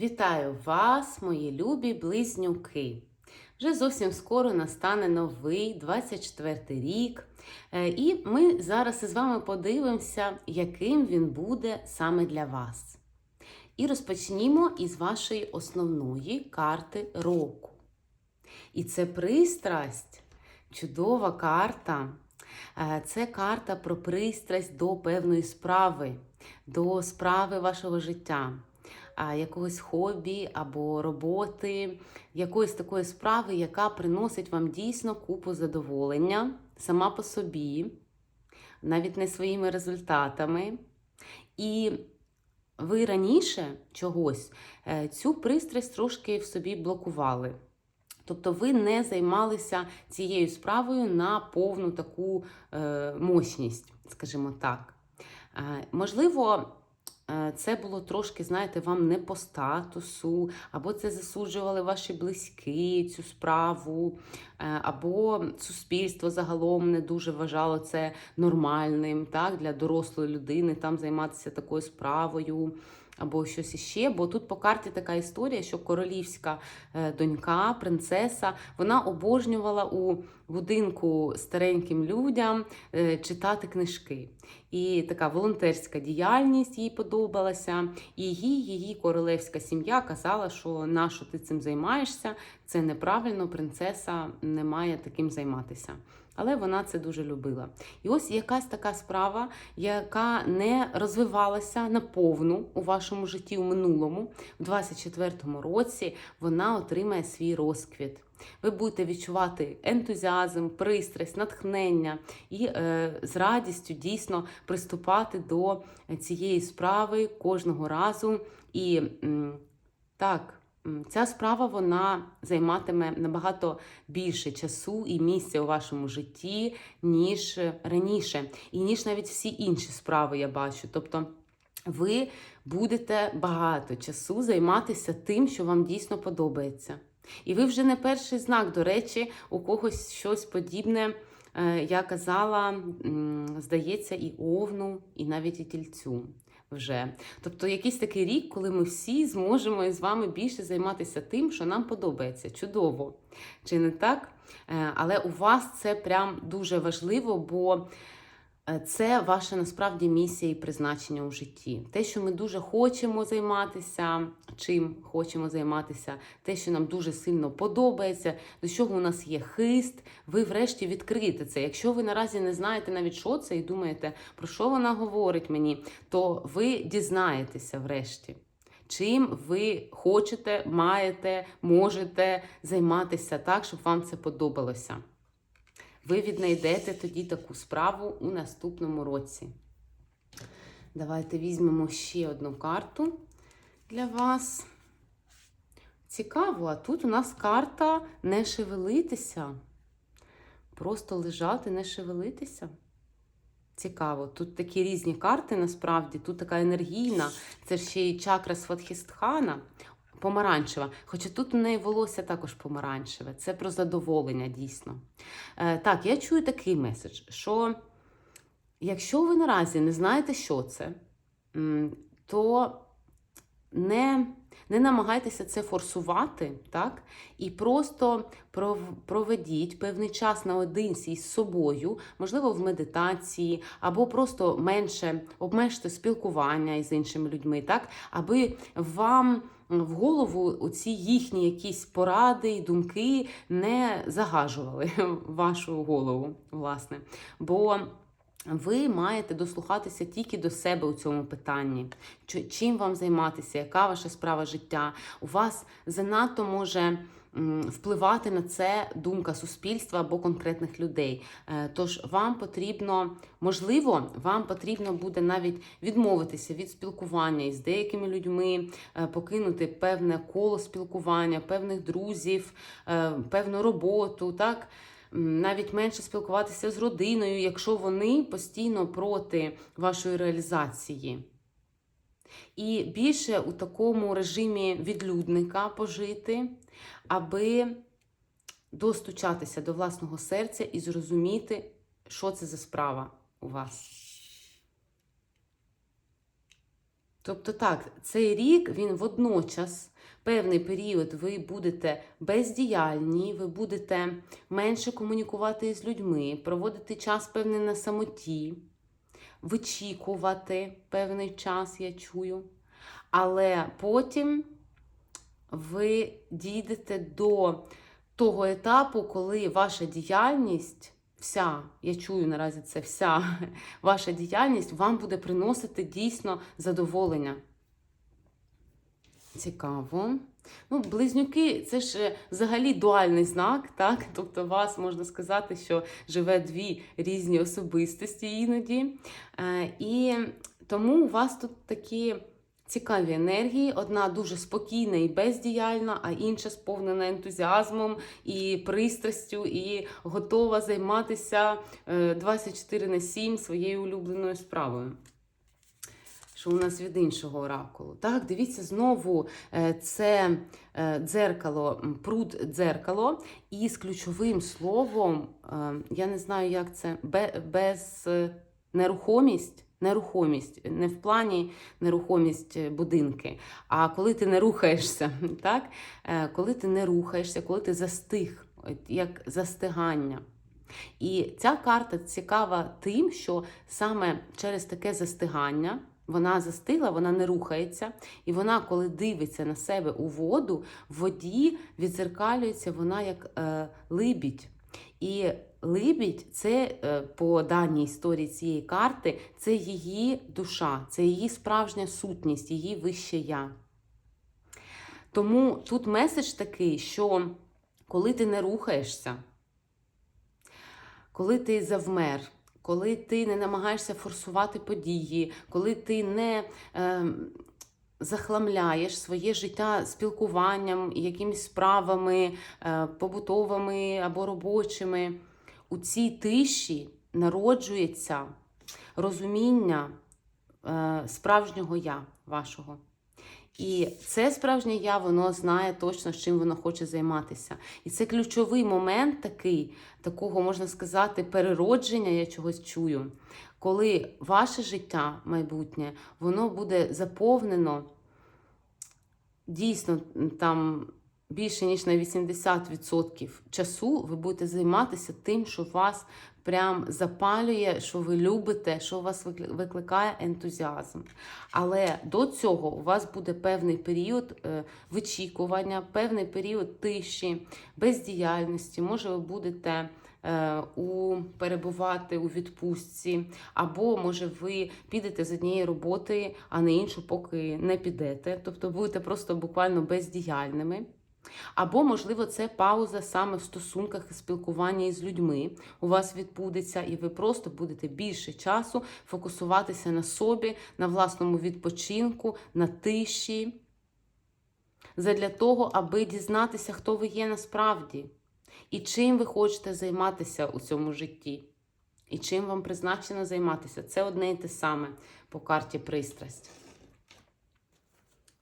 Вітаю вас, мої любі близнюки! Вже зовсім скоро настане новий 24 рік. Е, І ми зараз із вами подивимося, яким він буде саме для вас. І розпочнімо із вашої основної карти року. І це пристрасть, чудова карта. Е, Це карта про пристрасть до певної справи, до справи вашого життя якогось хобі або роботи, якоїсь такої справи, яка приносить вам дійсно купу задоволення сама по собі, навіть не своїми результатами. І ви раніше чогось е, цю пристрасть трошки в собі блокували. Тобто ви не займалися цією справою на повну таку е, мощність, скажімо так. Е, можливо, це було трошки, знаєте, вам не по статусу, або це засуджували ваші близькі цю справу, е, або суспільство загалом не дуже вважало це нормальним так, для дорослої людини там займатися такою справою. Або щось іще, бо тут по карті така історія, що королівська е, донька, принцеса, вона обожнювала у будинку стареньким людям читати книжки. І така волонтерська діяльність їй подобалася. І її, її королевська сім'я казала, що на що ти цим займаєшся, це неправильно, принцеса не має таким займатися. Але вона це дуже любила. І ось якась така справа, яка не розвивалася наповну у вашому житті у минулому, в 24-му році, вона отримає свій розквіт. Ви будете відчувати ентузіазм, пристрасть, натхнення і е, з радістю дійсно приступати до цієї справи кожного разу. І так. Ця справа вона займатиме набагато більше часу і місця у вашому житті, ніж раніше, і ніж навіть всі інші справи я бачу. Тобто ви будете багато часу займатися тим, що вам дійсно подобається. І ви вже не перший знак, до речі, у когось щось подібне. Е, я казала, здається, і овну, і навіть і тільцю вже. Тобто якийсь такий рік, коли ми всі зможемо з вами більше займатися тим, що нам подобається. Чудово. Чи не так? Е, але у вас це прям дуже важливо, бо це ваша насправді місія і призначення у житті. Те, що ми дуже хочемо займатися, чим хочемо займатися, те, що нам дуже сильно подобається, до чого у нас є хист, ви врешті відкриєте це. Якщо ви наразі не знаєте навіть, що це, і думаєте, про що вона говорить мені, то ви дізнаєтеся врешті. Чим ви хочете, маєте, можете займатися так, щоб вам це подобалося ви віднайдете тоді таку справу у наступному році. Давайте візьмемо ще одну карту для вас. Цікаво, а тут у нас карта не шевелитися. Просто лежати, не шевелитися. Цікаво, тут такі різні карти насправді, тут така енергійна, це ще й чакра Сватхістхана помаранчева. Хоча тут у неї волосся також помаранчеве. Це про задоволення дійсно. Е, Так, я чую такий меседж, що якщо ви наразі не знаєте, що це, то не не намагайтеся це форсувати, так? І просто проведіть певний час наодинці із собою, можливо, в медитації, або просто менше обмежте спілкування із іншими людьми, так? аби вам в голову ці їхні якісь поради і думки не загажували вашу голову, власне. Бо ви маєте дослухатися тільки до себе у цьому питанні. Чим вам займатися, яка ваша справа життя? У вас занадто може впливати на це думка суспільства або конкретних людей. Е, тож вам потрібно, можливо, вам потрібно буде навіть відмовитися від спілкування із деякими людьми, е, покинути певне коло спілкування, певних друзів, е, певну роботу. так? навіть менше спілкуватися з родиною, якщо вони постійно проти вашої реалізації. І більше у такому режимі відлюдника пожити, аби достучатися до власного серця і зрозуміти, що це за справа у вас. Тобто так, цей рік він водночас, певний період, ви будете бездіяльні, ви будете менше комунікувати з людьми, проводити час певний на самоті, вичікувати певний час, я чую. Але потім ви дійдете до того етапу, коли ваша діяльність, вся, я чую наразі це вся ваша діяльність вам буде приносити дійсно задоволення. Цікаво. Ну, близнюки це ж е, взагалі дуальний знак, так? Тобто, вас можна сказати, що живе дві різні особистості іноді. Е, і тому у вас тут такі цікаві енергії. Одна дуже спокійна і бездіяльна, а інша сповнена ентузіазмом і пристрастю, і готова займатися е, 24 на 7 своєю улюбленою справою. Що у нас від іншого оракулу? Так, дивіться, знову е, це е, дзеркало, пруд дзеркало, і з ключовим словом, е, я не знаю, як це, без нерухомість. Нерухомість, не в плані нерухомість будинки, а коли ти не рухаєшся, так? Коли ти не рухаєшся, коли ти застиг, як застигання. І ця карта цікава тим, що саме через таке застигання вона застигла, вона не рухається, і вона, коли дивиться на себе у воду, в воді відзеркалюється вона як е, либідь. І либідь це е, по даній історії цієї карти, це її душа, це її справжня сутність, її вище я. Тому тут меседж такий, що коли ти не рухаєшся, коли ти завмер, коли ти не намагаєшся форсувати події, коли ти не е, захламляєш своє життя спілкуванням, якимись справами е, побутовими або робочими, у цій тиші народжується розуміння е, справжнього я вашого. І це справжнє я, воно знає точно, з чим воно хоче займатися. І це ключовий момент такий, такого, можна сказати, переродження, я чогось чую, коли ваше життя майбутнє, воно буде заповнено дійсно там більше ніж на 80% часу ви будете займатися тим, що вас прям запалює, що ви любите, що вас викликає ентузіазм. Але до цього у вас буде певний період е, вичікування, певний період тиші, бездіяльності. Може, ви будете е, у перебувати у відпустці, або може ви підете з однієї роботи, а на іншу поки не підете. Тобто будете просто буквально бездіяльними. Або, можливо, це пауза саме в стосунках і спілкуванні з людьми. У вас відбудеться, і ви просто будете більше часу фокусуватися на собі, на власному відпочинку, на тиші. Задля того, аби дізнатися, хто ви є насправді, і чим ви хочете займатися у цьому житті. І чим вам призначено займатися. Це одне і те саме по карті пристрасть.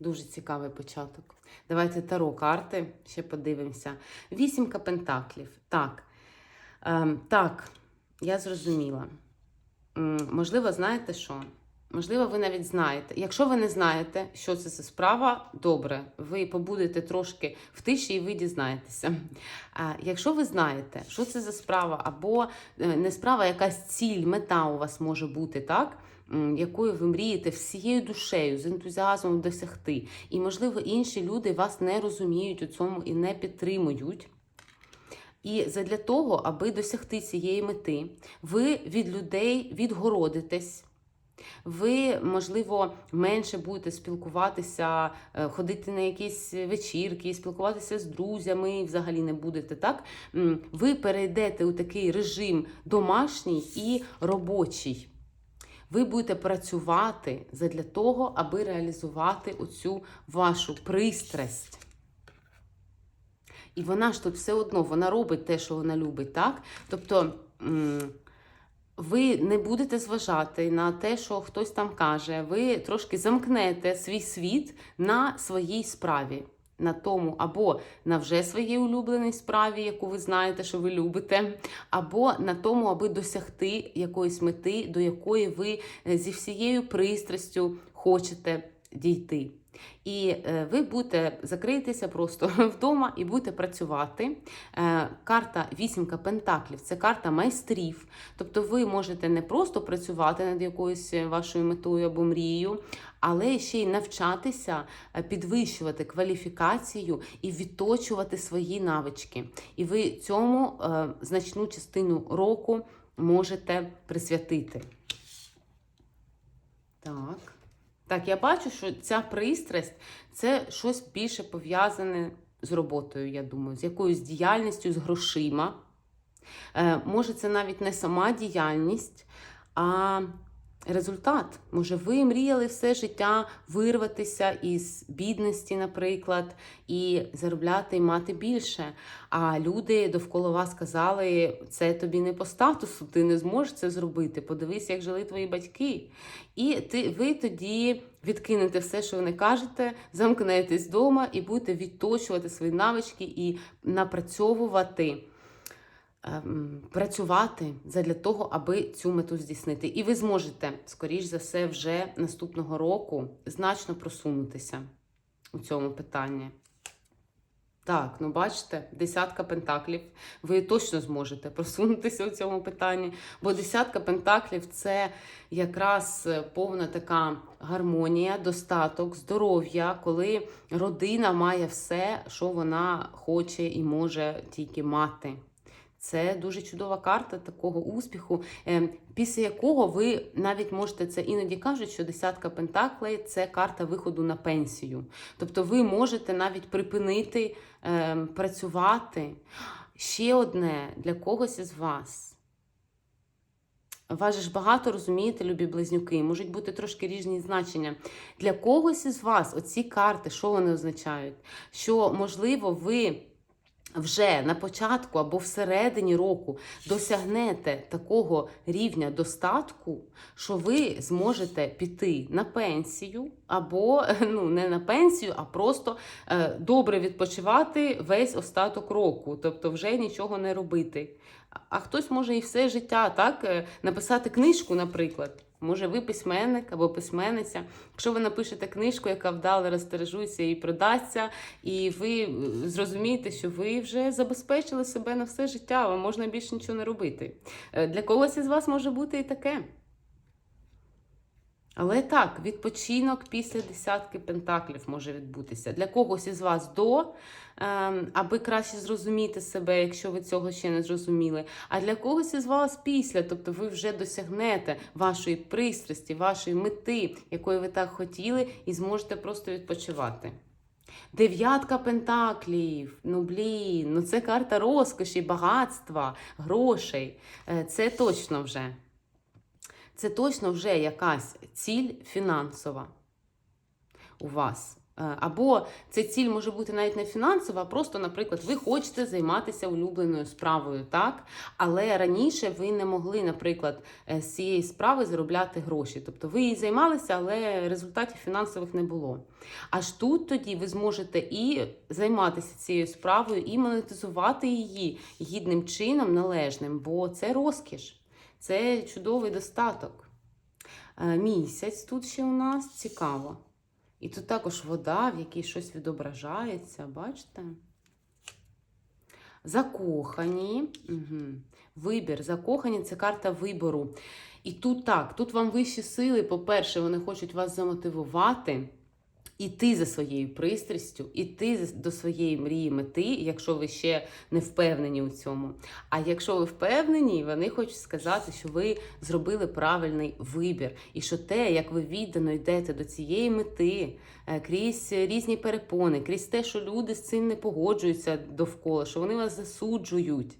Дуже цікавий початок. Давайте таро карти ще подивимося. Вісімка пентаклів. Так. Ем, так, я зрозуміла. М, можливо, знаєте що? Можливо, ви навіть знаєте. Якщо ви не знаєте, що це за справа, добре, ви побудете трошки в тиші і ви дізнаєтеся. А якщо ви знаєте, що це за справа, або е, не справа, якась ціль, мета у вас може бути, так? М, Якою ви мрієте всією душею, з ентузіазмом досягти. І, можливо, інші люди вас не розуміють у цьому і не підтримують. І задля того, аби досягти цієї мети, ви від людей відгородитесь. Ви, можливо, менше будете спілкуватися, е, ходити на якісь вечірки, спілкуватися з друзями, взагалі не будете так. Ви перейдете у такий режим домашній і робочий. Ви будете працювати задля того, аби реалізувати оцю вашу пристрасть. І вона ж тут все одно вона робить те, що вона любить, так? Тобто. ви не будете зважати на те, що хтось там каже. Ви трошки замкнете свій світ на своїй справі, на тому, або на вже своїй улюбленій справі, яку ви знаєте, що ви любите, або на тому, аби досягти якоїсь мети, до якої ви е, зі всією пристрастю хочете дійти. І е, ви будете закрийтеся просто вдома і будете працювати. Е, Карта вісімка пентаклів це карта майстрів. Тобто ви можете не просто працювати над якоюсь вашою метою або мрією, але ще й навчатися е, підвищувати кваліфікацію і відточувати свої навички. І ви цьому значну частину року можете присвятити. Так. Так, я бачу, що ця пристрасть це щось більше пов'язане з роботою, я думаю, з якоюсь діяльністю, з грошима. Е, може, це навіть не сама діяльність, а результат. Може, ви мріяли все життя вирватися із бідності, наприклад, і заробляти і мати більше. А люди довкола вас сказали, це тобі не по статусу, ти не зможеш це зробити. Подивись, як жили твої батьки. І ти, ви тоді відкинете все, що вони кажете, замкнетесь вдома і будете відточувати свої навички і напрацьовувати. Ем, Працювати задля того, аби цю мету здійснити. І ви зможете, скоріш за все, вже наступного року значно просунутися у цьому питанні. Так, ну бачите, десятка пентаклів. Ви точно зможете просунутися у цьому питанні, бо десятка пентаклів це якраз е, повна така гармонія, достаток, здоров'я, коли родина має все, що вона хоче і може тільки мати. Це дуже чудова карта такого успіху, е, після якого ви навіть можете це іноді кажуть, що десятка пентаклей це карта виходу на пенсію. Тобто ви можете навіть припинити е, працювати. Ще одне для когось із вас. Ж багато розумієте, любі близнюки, можуть бути трошки різні значення. Для когось із вас оці карти, що вони означають? Що, можливо, ви вже на початку або всередині року досягнете такого рівня достатку, що ви зможете піти на пенсію, або ну не на пенсію, а просто е, добре відпочивати весь остаток року, тобто вже нічого не робити. А хтось може і все життя так е, написати книжку, наприклад. Може, ви письменник або письменниця. Якщо ви напишете книжку, яка вдало розтережується і продасться, і ви е, зрозумієте, що ви вже забезпечили себе на все життя, вам можна більше нічого не робити. Е, Для когось із вас може бути і таке. Але так, відпочинок після десятки пентаклів може відбутися. Для когось із вас до, ем, аби краще зрозуміти себе, якщо ви цього ще не зрозуміли. А для когось із вас після, тобто ви вже досягнете вашої пристрасті, вашої мети, якої ви так хотіли, і зможете просто відпочивати. Дев'ятка пентаклів. Ну блін, ну це карта розкоші, багатства, грошей. Е, Це точно вже. Це точно вже якась ціль фінансова у вас. Е, Або ця ціль може бути навіть не фінансова, а просто, наприклад, ви хочете займатися улюбленою справою, так? Але раніше ви не могли, наприклад, е, з цієї справи заробляти гроші. Тобто ви її займалися, але результатів фінансових не було. Аж тут тоді ви зможете і займатися цією справою, і монетизувати її гідним чином, належним, бо це розкіш. Це чудовий достаток. Е, Місяць тут ще у нас цікаво. І тут також вода, в якій щось відображається, бачите? Закохані. Угу. Вибір. Закохані це карта вибору. І тут так, тут вам вищі сили, по-перше, вони хочуть вас замотивувати. Іти за своєю пристрастю, іти до своєї мрії мети, якщо ви ще не впевнені у цьому. А якщо ви впевнені, вони хочуть сказати, що ви зробили правильний вибір, і що те, як ви віддано йдете до цієї мети, е, крізь різні перепони, крізь те, що люди з цим не погоджуються довкола, що вони вас засуджують.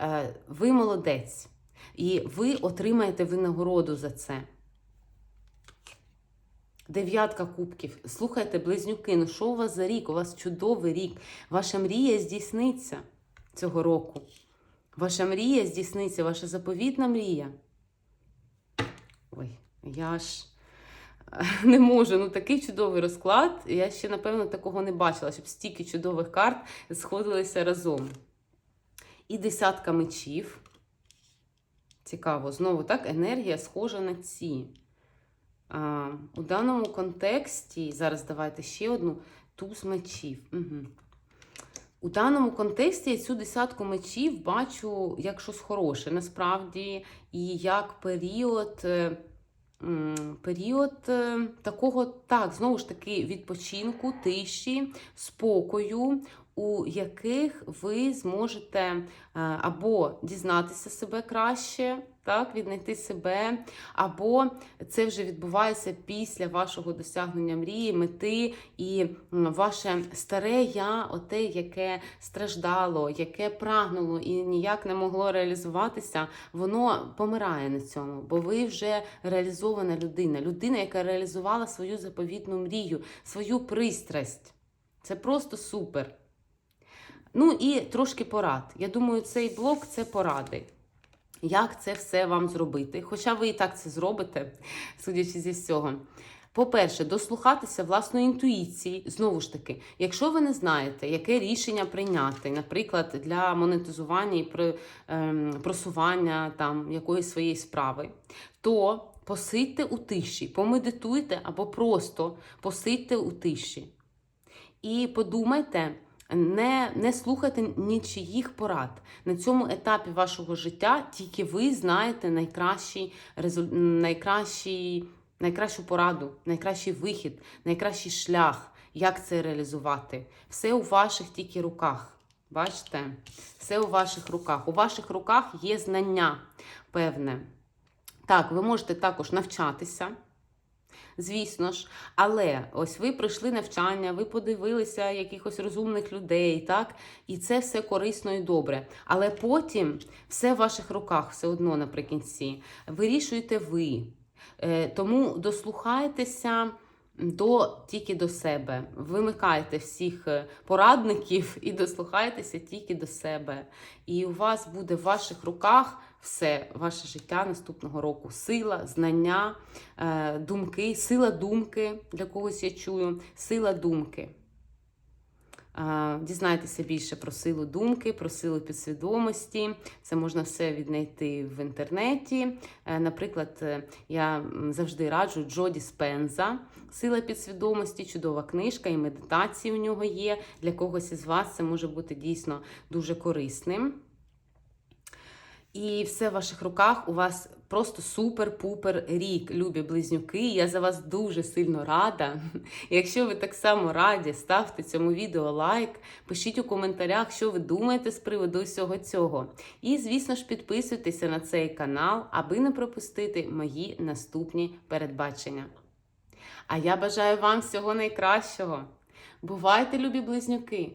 е, Ви молодець, і ви отримаєте винагороду за це. Дев'ятка кубків. Слухайте, близнюки, ну що у вас за рік? У вас чудовий рік. Ваша мрія здійсниться цього року. Ваша мрія здійсниться, ваша заповітна мрія. Ой, я ж е, не можу. Ну такий чудовий розклад. Я ще, напевно, такого не бачила, щоб стільки чудових карт сходилися разом. І десятка мечів. Цікаво, знову так, енергія схожа на ці. У даному контексті, зараз давайте ще одну туз мечів. Угу. У даному контексті я цю десятку мечів бачу як щось хороше, насправді, і як період. е, Період е, такого, так, знову ж таки, відпочинку, тиші, спокою, у яких ви зможете е, або дізнатися себе краще, так, віднайти себе, або це вже відбувається після вашого досягнення мрії, мети, і ваше старе я, оте, яке страждало, яке прагнуло і ніяк не могло реалізуватися, воно помирає на цьому, бо ви вже реалізована людина, людина, яка реалізувала свою заповітну мрію, свою пристрасть. Це просто супер. Ну і трошки порад. Я думаю, цей блок це поради. Як це все вам зробити? Хоча ви і так це зробите, судячи зі всього. По-перше, дослухатися власної інтуїції. Знову ж таки, якщо ви не знаєте, яке рішення прийняти, наприклад, для монетизування і ем, просування там якоїсь своєї справи, то посидьте у тиші, помедитуйте або просто посидьте у тиші. І подумайте, не, не слухайте нічиїх порад. На цьому етапі вашого життя тільки ви знаєте найкращий, найкращий, найкращу пораду, найкращий вихід, найкращий шлях, як це реалізувати. Все у ваших тільки руках. Бачите? Все у ваших руках. У ваших руках є знання певне. Так, ви можете також навчатися. Звісно ж, але ось ви пройшли навчання, ви подивилися якихось розумних людей, так? І це все корисно і добре. Але потім все в ваших руках, все одно наприкінці. Вирішуєте ви. Е, Тому дослухайтеся до, тільки до себе. Вимикайте всіх е, порадників і дослухайтеся тільки до себе. І у вас буде в ваших руках все ваше життя наступного року. Сила, знання, е, думки, сила думки для когось я чую, сила думки. Е, Дізнайтеся більше про силу думки, про силу підсвідомості. Це можна все віднайти в інтернеті. Е, Наприклад, я завжди раджу Джоді Спенза. Сила підсвідомості, чудова книжка і медитації у нього є. Для когось із вас це може бути дійсно дуже корисним. І все в ваших руках. У вас просто супер-пупер рік, любі близнюки. Я за вас дуже сильно рада. Якщо ви так само раді, ставте цьому відео лайк, пишіть у коментарях, що ви думаєте з приводу всього цього. І, звісно ж, підписуйтеся на цей канал, аби не пропустити мої наступні передбачення. А я бажаю вам всього найкращого. Бувайте, любі близнюки!